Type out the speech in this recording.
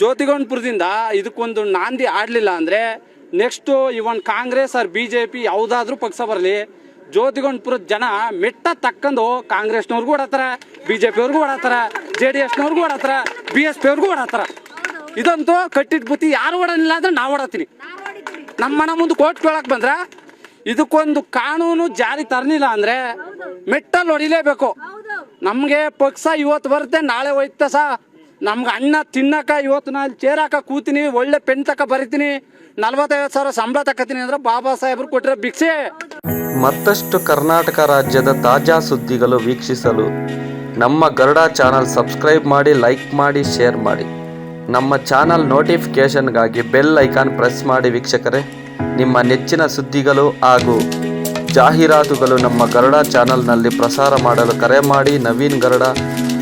ಜ್ಯೋತಿಗೌಂಡ್ಪುರದಿಂದ ಇದಕ್ಕೊಂದು ನಾಂದಿ ಆಡಲಿಲ್ಲ ಅಂದರೆ next even Congress or B J P ಯಾವುದಾದ್ರೂ ಪಕ್ಷ ಬರಲಿ ಜ್ಯೋತಿಗೌಂಡ್ಪುರದ ಜನ ಮೆಟ್ಟ ತಕ್ಕಂದು ಕಾಂಗ್ರೆಸ್ನವ್ರಿಗೂ ಓಡಾತಾರ ಬಿ ಜೆ ಪಿಯವ್ರಿಗೂ ಓಡಾತಾರ ಜೆ ಡಿ ಎಸ್ನವ್ರಿಗೂ ಓಡಾತಾರ ಬಿ ಎಸ್ ಪಿ ಅವ್ರಿಗೂ ಓಡಾತಾರ ಇದಂತೂ ಕಟ್ಟಿದ ಬುತ್ತಿ ಯಾರು ಓಡಲಿಲ್ಲ ಅಂದ್ರೆ ನಾವು ಓಡಾತೀನಿ ನಮ್ಮ ಮನೆ ಮುಂದೆ ಕೋರ್ಟ್ ಕೇಳಕ್ ಬಂದ್ರೆ ಇದಕ್ಕೊಂದು ಕಾನೂನು ಜಾರಿ ತರಲಿಲ್ಲ ಅಂದ್ರೆ ಮೆಟ್ಟಲ್ಲಿ ಹೊಡಿಲೇಬೇಕು. ನಮಗೆ ಪಕ್ಷ ಇವತ್ತು ಬರುತ್ತೆ, ನಾಳೆ ಹೋಯ್ತ ಸ ನಮ್ಗೆ ಅಣ್ಣ ತಿನ್ನಕ ಇವತ್ತು ನಾನು ಚೇರಾಕ ಕೂತೀನಿ, ಒಳ್ಳೆ ಪೆನ್ ತಕ ಬರಿತೀನಿ ನಲ್ವತ್ತೈದು ಸಾವಿರ ಸಂಬಳ ತಕತೀನಿ ಅಂದ್ರೆ ಬಾಬಾ ಸಾಹೇಬ್ರು ಕೊಟ್ಟಿರೋ ಭಿಕ್ಷೆ. ಮತ್ತಷ್ಟು ಕರ್ನಾಟಕ ರಾಜ್ಯದ ತಾಜಾ ಸುದ್ದಿಗಳು ವೀಕ್ಷಿಸಲು ನಮ್ಮ ಗರುಡ ಚಾನಲ್ ಸಬ್ಸ್ಕ್ರೈಬ್ ಮಾಡಿ, ಲೈಕ್ ಮಾಡಿ, ಶೇರ್ ಮಾಡಿ. ನಮ್ಮ ಚಾನಲ್ ನೋಟಿಫಿಕೇಷನ್ಗಾಗಿ ಬೆಲ್ ಐಕಾನ್ ಪ್ರೆಸ್ ಮಾಡಿ ವೀಕ್ಷಕರೇ. ನಿಮ್ಮ ನೆಚ್ಚಿನ ಸುದ್ದಿಗಳು ಹಾಗೂ ಜಾಹೀರಾತುಗಳು ನಮ್ಮ ಗರುಡ ಚಾನಲ್ನಲ್ಲಿ ಪ್ರಸಾರ ಮಾಡಲು ಕರೆ ಮಾಡಿ. Naveen Garuda